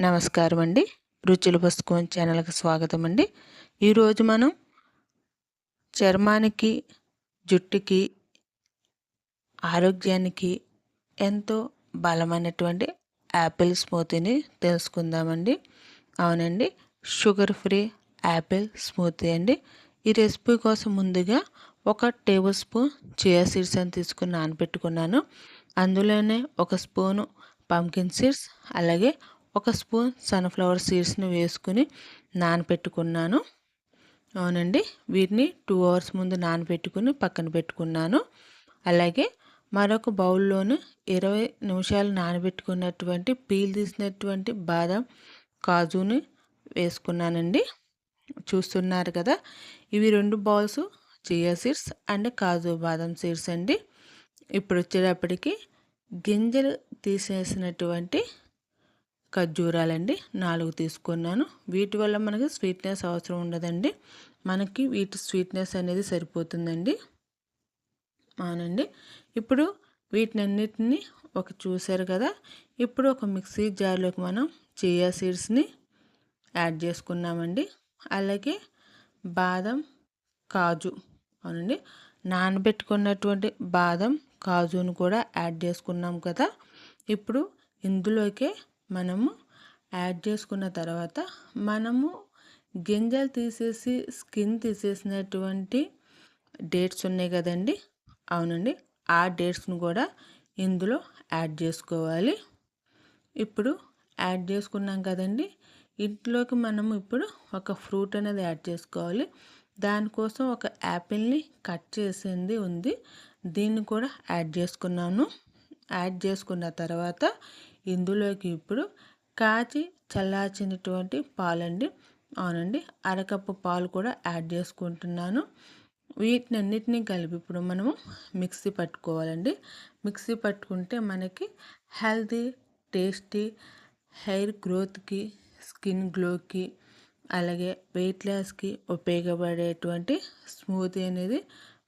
నమస్కారం అండి. రుచుల పుస్తకం ఛానల్కి స్వాగతం అండి. ఈరోజు మనం చర్మానికి జుట్టుకి ఆరోగ్యానికి ఎంతో బలమైనటువంటి యాపిల్ స్మూతీని తెలుసుకుందామండి. అవునండి షుగర్ ఫ్రీ యాపిల్ స్మూతీ అండి. ఈ రెసిపీ కోసం ముందుగా ఒక టేబుల్ స్పూన్ చియా సీడ్స్ అని తీసుకుని నానబెట్టుకున్నాను. అందులోనే ఒక స్పూను పంకిన్ సీడ్స్ అలాగే ఒక స్పూన్ సన్ఫ్లవర్ సీడ్స్ని వేసుకుని నానపెట్టుకున్నాను. అవునండి. వీటిని టూ అవర్స్ ముందు నానబెట్టుకుని పక్కన పెట్టుకున్నాను. అలాగే మరొక బౌల్లోను ఇరవై నిమిషాలు నానబెట్టుకున్నటువంటి పీల్ తీసినటువంటి బాదం కాజుని వేసుకున్నానండి. చూస్తున్నారు కదా! ఇవి రెండు బౌల్స్ చియా సీడ్స్ అండ్ కాజు బాదం సీడ్స్ అండి. ఇప్పుడు వచ్చేటప్పటికి గింజలు తీసేసినటువంటి ఖర్జూరాలండి. నాలుగు తీసుకున్నాను. వీటి వల్ల మనకి స్వీట్నెస్ అవసరం ఉండదండి. మనకి వీటి స్వీట్నెస్ అనేది సరిపోతుందండి. అవునండి. ఇప్పుడు వీటినన్నిటిని ఒక చూశారు కదా? ఇప్పుడు ఒక మిక్సీ జార్లోకి మనం చియా సీడ్స్ని యాడ్ చేసుకున్నామండి. అలాగే బాదం కాజు అవునండి. నానబెట్టుకున్నటువంటి బాదం కాజును కూడా యాడ్ చేసుకున్నాం కదా? ఇప్పుడు ఇందులోకే మనము యాడ్ చేసుకున్న తర్వాత మనము గింజలు తీసేసి స్కిన్ తీసేసినటువంటి డేట్స్ ఉన్నాయి కదండి? అవునండి. ఆ డేట్స్ను కూడా ఇందులో యాడ్ చేసుకోవాలి. ఇప్పుడు యాడ్ చేసుకున్నాం కదండి. ఇంట్లోకి మనము ఇప్పుడు ఒక ఫ్రూట్ అనేది యాడ్ చేసుకోవాలి. దానికోసం ఒక యాపిల్ని కట్ చేసింది ఉంది. దీన్ని కూడా యాడ్ చేసుకున్నాను. యాడ్ చేసుకున్న తర్వాత ఇందులోకి ఇప్పుడు కాచి చల్లార్చినటువంటి పాలండి. అవునండి. అరకప్పు పాలు కూడా యాడ్ చేసుకుంటున్నాను. వీటినన్నిటినీ కలిపి ఇప్పుడు మనము మిక్సీ పట్టుకోవాలండి. మిక్సీ పట్టుకుంటే మనకి హెల్తీ టేస్టీ హెయిర్ గ్రోత్కి స్కిన్ గ్లోకి అలాగే వెయిట్ లాస్కి ఉపయోగపడేటువంటి స్మూతీ అనేది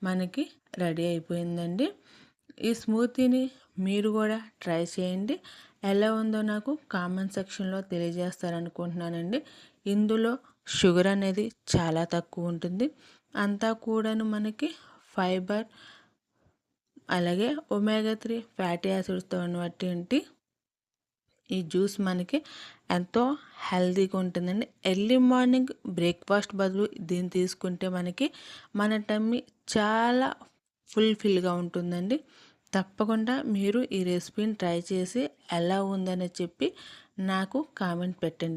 మనకి రెడీ అయిపోయిందండి. ఈ స్మూతీని మీరు కూడా ట్రై చేయండి. ఎలా ఉందో నాకు కామెంట్ సెక్షన్లో తెలియజేస్తారనుకుంటున్నానండి. ఇందులో షుగర్ అనేది చాలా తక్కువ ఉంటుంది. అంతా కూడాను మనకి ఫైబర్ అలాగే ఒమేగా త్రీ ఫ్యాటీ యాసిడ్స్తో ఉన్నటువంటి ఈ జ్యూస్ మనకి ఎంతో హెల్తీగా ఉంటుందండి. ఎర్లీ మార్నింగ్ బ్రేక్ఫాస్ట్ బదులు దీన్ని తీసుకుంటే మనకి మన టమ్మి చాలా ఫుల్ఫిల్గా ఉంటుందండి. తప్పకుండా మీరు ఈ రెసిపీని ట్రై చేసి ఎలా ఉందని చెప్పి నాకు కామెంట్ పెట్టండి.